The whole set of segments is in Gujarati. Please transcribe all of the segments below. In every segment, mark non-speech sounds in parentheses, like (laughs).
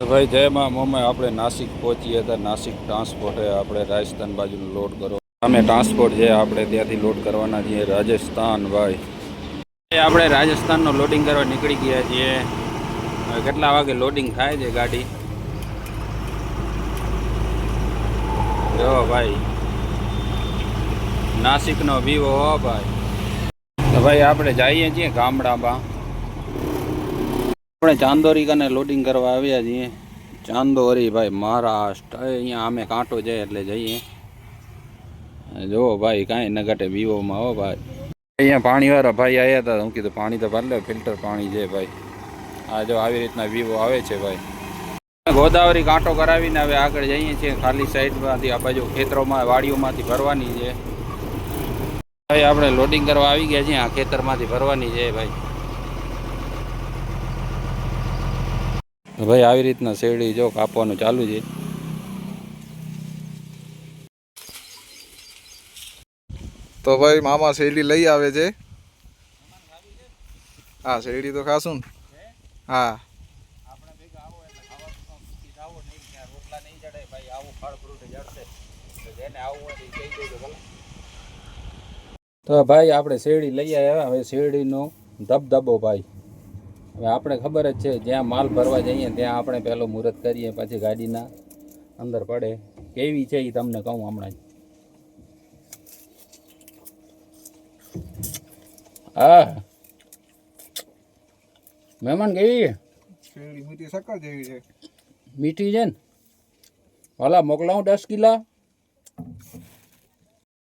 ભાઈ જય માં મોમાં આપણે નાસિક પહોંચીએ હતા. નાસિક ટ્રાન્સપોર્ટે આપણે રાજસ્થાન બાજુનો લોડ કરો. અમે ટ્રાન્સપોર્ટ છે આપણે ત્યાંથી લોડ કરવાના છીએ, રાજસ્થાન ભાઈ. આપણે રાજસ્થાનનો લોડિંગ કરવા નીકળી ગયા છીએ. કેટલા વાગે લોડિંગ થાય છે ગાડી? જો ભાઈ, નાસિકનો વિવો ભાઈ. તો ભાઈ, આપણે જઈએ છીએ ગામડામાં. આપણે ચાંદોરી કને લોડિંગ કરવા આવ્યા છીએ. ચાંદોરી ભાઈ, મહારાષ્ટ્ર. અહીંયા અમે કાંટો જાય એટલે જઈએ. જો ભાઈ, કાંઈ ન ઘટે, વિવોમાં હો ભાઈ. અહીંયા પાણીવાળા ભાઈ આવ્યા હતા. હું કીધું, પાણી તો ભરલે ફિલ્ટર પાણી છે ભાઈ. આ જો આવી રીતના વિવો આવે છે ભાઈ. ગોદાવરી કાંટો કરાવીને હવે આગળ જઈએ છીએ. ખાલી સાઈડમાંથી, આ બાજુ ખેતરોમાં, વાડીઓમાંથી ભરવાની છે. ભાઈ, આપણે લોડિંગ કરવા આવી ગયા છીએ. આ ખેતરમાંથી ભરવાની છે ભાઈ. ભાઈ આવી રીતના શેરડી જો કાપવાનું ચાલુ છે. તો ભાઈ મામા શેરડી લઈ આવે છે. હા શેરડી તો ખાશું ને. હા. તો ભાઈ આપણે શેરડી લઈ આવ્યા હવે શેરડીનો ધબધબો ભાઈ. હવે આપણે ખબર જ છે જ્યાં માલ ભરવા જઈએ ત્યાં આપણે પહેલો મુહૂર્ત કરીએ પછી ગાડીના અંદર પડે. કેવી છે એ તમને કહું હમણાં જ. હા. મહેમાન કેવી છે? મીઠી શક્કર જેવી છે. મીઠી છે ને? ભલા મોકલાવું દસ કિલા?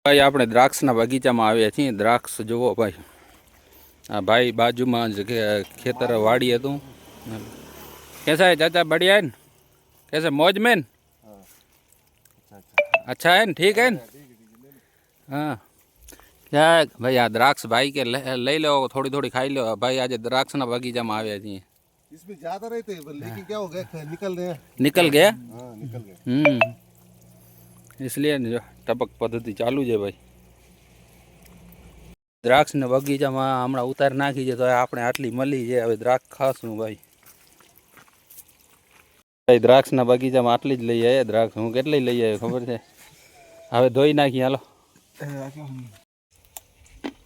ભાઈ આપણે દ્રાક્ષના બગીચામાં આવ્યા છીએ. દ્રાક્ષ જુઓ ભાઈ. આ ભાઈ બાજુમાં જ ખે- ખેતર વાડી હતું कैसा है चाचा बढ़िया है न? कैसे मौज में न? अच्छा है न ठीक है न हाँ क्या है? भाई આ દ્રાક્ષ ભાઈ કે લે- લઈ લો થોડી થોડી ખાઈ લો ભાઈ આજે દ્રાક્ષના બગીચામાં આવ્યા છીએ इसमें ज्यादा रहते हैं लेकिन क्या हो गया निकल रहे हैं निकल गया हाँ निकल गए હમ इसलिए ને જો ટપક પદ્ધતિ ચાલુ છે ભાઈ દ્રાક્ષને બગીચામાં હમણાં ઉતાર નાખી છે તો આપણે આટલી મળી છે હવે દ્રાક્ષ ખાશું ભાઈ. ભાઈ દ્રાક્ષના બગીચામાં આટલી જ લઈ આવ્યા દ્રાક્ષ હું કેટલી લઈ આવ્યો ખબર છે? હવે ધોઈ નાખી હાલો.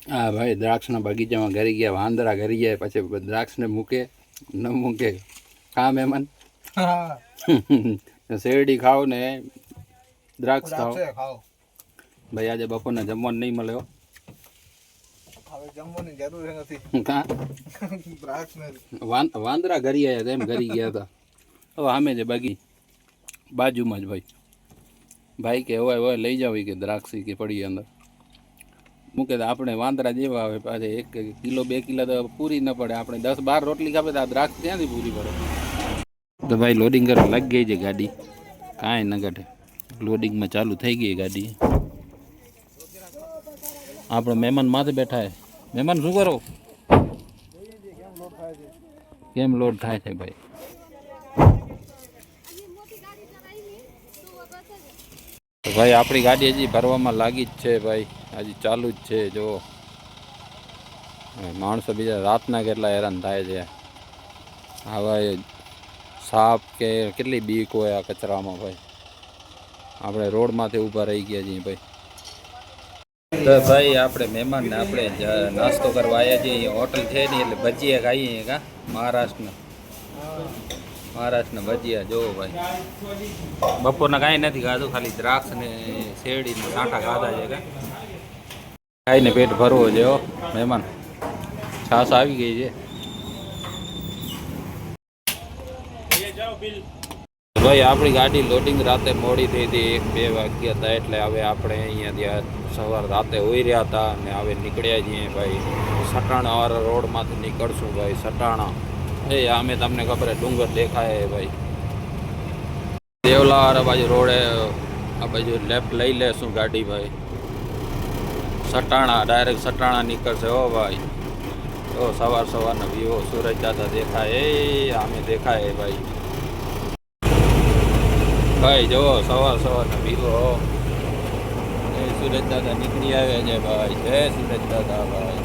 હા ભાઈ દ્રાક્ષના બગીચામાં ઘરી ગયા વાંદરા ઘરી ગયા પછી દ્રાક્ષને મૂકે ન મૂકે કા મહેમાન. (laughs) શેરડી ખાવ ને દ્રાક્ષ ખાવ ભાઈ આજે બપોરના જમવાનું નહીં મળ્યો. જમવાની જરૂર નથી. કાં? દ્રાક્ષ ને વાં- વાંદરા ઘરી આવ્યા હતા એમ ઘરી ગયા હતા. હવે સામે છે બાકી બાજુમાં જ ભાઈ. ભાઈ કે હોય હોય લઈ જાવ કે દ્રાક્ષી કે પડી અંદર. મૂકે આપણે વાંદરા જેવા આવે પાછા એક કિલો બે કિલો તો પૂરી ન પડે. આપણે દસ બાર રોટલી ખાવે તો આ દ્રાક્ષ ત્યાંથી પૂરી પડે? તો ભાઈ લોડિંગ કરવા લાગી ગઈ છે ગાડી. કાંઈ ન ઘટે. લોડિંગમાં ચાલુ થઈ ગઈ ગાડી. આપણે મહેમાન માથે બેઠા છે. મહેમાન શું કરો? કેમ લોડ થાય છે ભાઈ? ભાઈ, આપણી ગાડી હજી ભરવામાં લાગી જ છે ભાઈ. હજી ચાલુ જ છે જો માણસો બીજા રાતના કેટલા હેરાન થાય છે. હવે સાપ કે કેટલી બીક હોય આ કચરામાં ભાઈ. આપણે રોડમાંથી ઊભા રહી ગયા છીએ ભાઈ. તો ભાઈ આપણે મહેમાનને આપણે નાસ્તો કરવા આવ્યા છીએ. અહીંયા હોટલ છે નહીં, એટલે ભજીયા ખાઈએ કા? મહારાષ્ટ્રના. મહારાષ્ટ્રના ભજીયા જોવો ભાઈ. બપોરના કાંઈ નથી ખાધું, ખાલી દ્રાક્ષ ને શેરડી ને કાંટા ખાધા છે કા? ખાઈને પેટ ભરવો છે મહેમાન. છાસ આવી ગઈ છે. ભાઈ, આપણી ગાડી લોડિંગ રાતે મોડી થઈ હતી, એક, બે વાગ્યા હતા એટલે હવે આપણે અહીંયાથી ત્યાં સવાર રાતે હોઈ રહ્યા હતા અને હવે નીકળ્યા છીએ ભાઈ. સટાણાવાળા રોડમાંથી નીકળશું ભાઈ, સટાણા. એ, અમે તમને ખબર ડુંગર દેખાય ભાઈ. દેવલાવાળા બાજુ રોડે આ બાજુ લેફ્ટ લઈ લેશું ગાડી ભાઈ. સટાણા ડાયરેક્ટ સટાણા નીકળશે હો ભાઈ. તો સવાર સવારના વ્યૂ સુરજ દાદા દેખાય. એ આમે દેખાય ભાઈ. ભાઈ, જુઓ, સવાર સવારના જય સુરજ દાદા નીકળી આવે છે ભાઈ. જય સુરજ દાદા ભાઈ.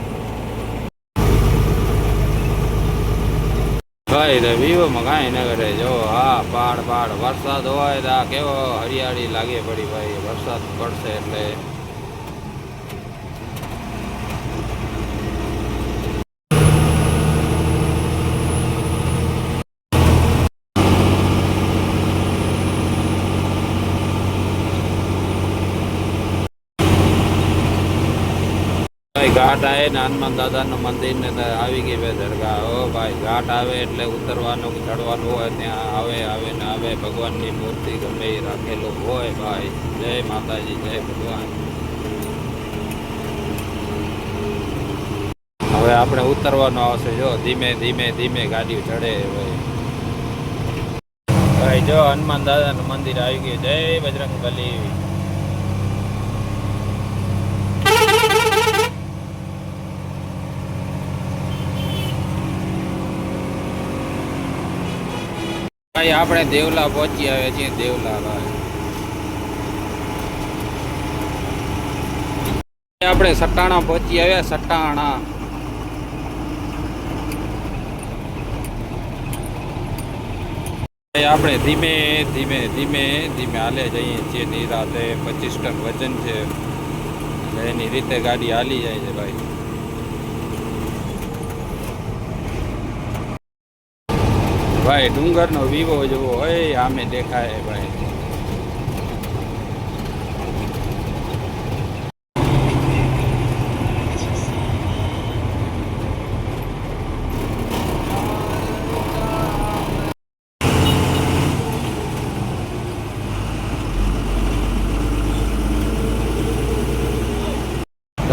ભાઈ, તો વિવોમાં કાંઈ ન કરે. જો હા પાડ પાડ વરસાદ હોય તો કેવો હરિયાળી લાગે પડી ભાઈ. વરસાદ પડશે એટલે ભાઈ ઘાટ આવે ને હનુમાન દાદાનું મંદિર ને આવી ગઈ ભાઈ દરગાહ. હો ભાઈ ઘાટ આવે એટલે ઉતરવાનું ચડવાનું હોય ત્યાં આવે આવે ને આવે. ભગવાનની મૂર્તિ ગમે એ રાખેલું હોય ભાઈ. જય માતાજી, જય ભગવાન. હવે આપણે ઉતરવાનું આવશે. જો, ધીમે ધીમે ધીમે ગાડી ચડે ભાઈ ભાઈ, જો, હનુમાન દાદાનું મંદિર આવી ગયું. જય બજરંગ બલી ભાઈ, આપણે દેવલા પહોંચી આવ્યા છીએ, દેવલા આપણે સટાણા પહોંચી આવ્યા, સટાણા. આપણે ધીમે ધીમે ધીમે ધીમે હાલે જઈએ છીએ નિરાતે પચીસ ટન વજન છે. એની રીતે ગાડી હાલી જાય છે ભાઈ. ભાઈ, ડુંગરનો વિવો જેવો હોય, આમે દેખાય ભાઈ.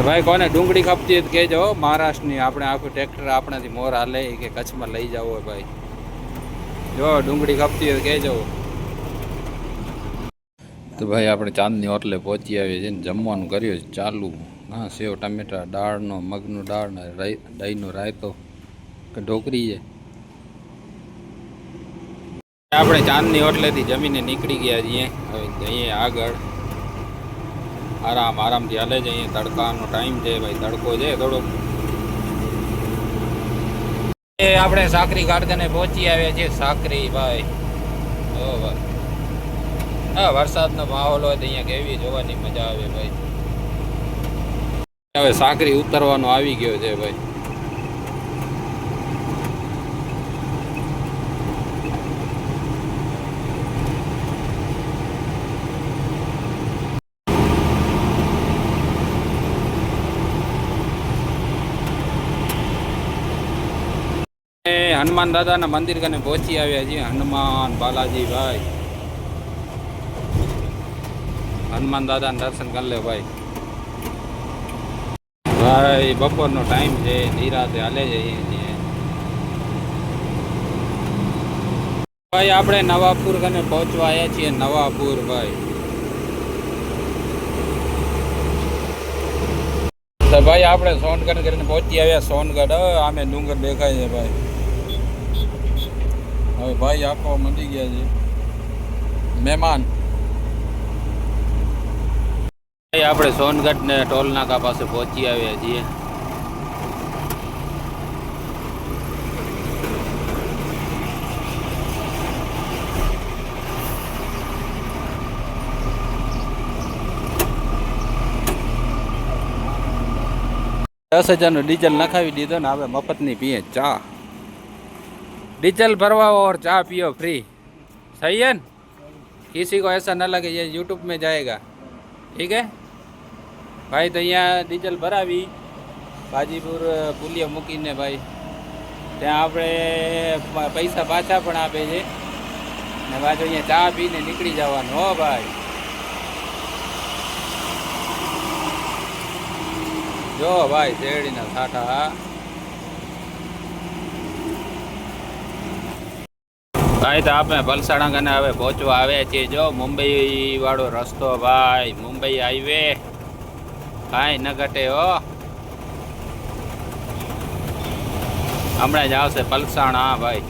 ભાઈ, કોને ડુંગળી ખપતી કહેજો. મહારાષ્ટ્રની આપણે આખું ટ્રેક્ટર આપણાથી મોર હાલે કે કચ્છમાં લઈ જવો હોય ભાઈ. જો ડુંગળી કાપતી હોય કહેજો તો ભાઈ આપણે ચાંદની હોટલે પહોંચી આવીએ છીએ જમવાનું કર્યું છે ચાલુ. હા સેવ ટામેટા દાળનો મગનું દાળ ને રાઈ દહીંનો રાયતો. કે ઢોકરી છે. આપણે ચાંદની હોટલેથી જમીને નીકળી ગયા છીએ. હવે જઈએ આગળ. આરામ આરામથી હાલે છે. અહીંયા તડકાનો ટાઈમ છે ભાઈ. તડકો છે થોડોક. આપણે સાકરી ગાર્ડને પહોંચી આવ્યા છીએ. સાકરી ભાઈ. ઓ ભાઈ. હા વરસાદનો માહોલ હોય તો અહીંયા કેવી જોવાની મજા આવે ભાઈ. હવે સાકરી ઉતરવાનો આવી ગયો છે ભાઈ એ હનુમાન દાદાના મંદિર કને પહોંચી આવ્યા છીએ. હનુમાન બાલાજી ભાઈ હનુમાન દાદાના દર્શન કરી લે ભાઈ. ભાઈ, બપોરનો ટાઈમ છે. નિરાતે હાલે છીએ ભાઈ, આપણે નવાપુર કને પહોંચવા આવ્યા છીએ. નવાપુર ભાઈ. તો ભાઈ, આપણે સોનગઢ કરીને પહોંચી આવ્યા. સોનગઢ અમે ડુંગર દેખાય છે ભાઈ. હવે ભાઈ આખો મંડી ગયા છે. મહેમાન. આપણે સોનગઢ ને ટોલનાકા પાસે પહોંચી આવ્યા છીએ. દસ હજારનું ડીઝલ નખાવી દીધો ને હવે મફતની પીએ ચા. डीजल भरवाओ और चाय पियो फ्री सही है न? किसी को ऐसा न लगे ये यूट्यूब में जाएगा ठीक है ભાઈ તો અહીંયા ડીઝલ ભરાવી બાજીપુર પુલિયા મૂકીને ભાઈ ત્યાં આપણે પ- પૈસા પાછા પણ આપે છે ને પાછું અહીંયા ચા પીને નીકળી જવાનું હો ભાઈ જો ભાઈ શેરડીના સાઠા ભાઈ, તો આપણે વલસાડા કને હવે પહોંચવા આવ્યા છીએ. જો મુંબઈ વાળો રસ્તો, ભાઈ, મુંબઈ હાઈવે. કાંઈ ન ઘટે હો. હમણાં જ આવશે પલસાણા ભાઈ.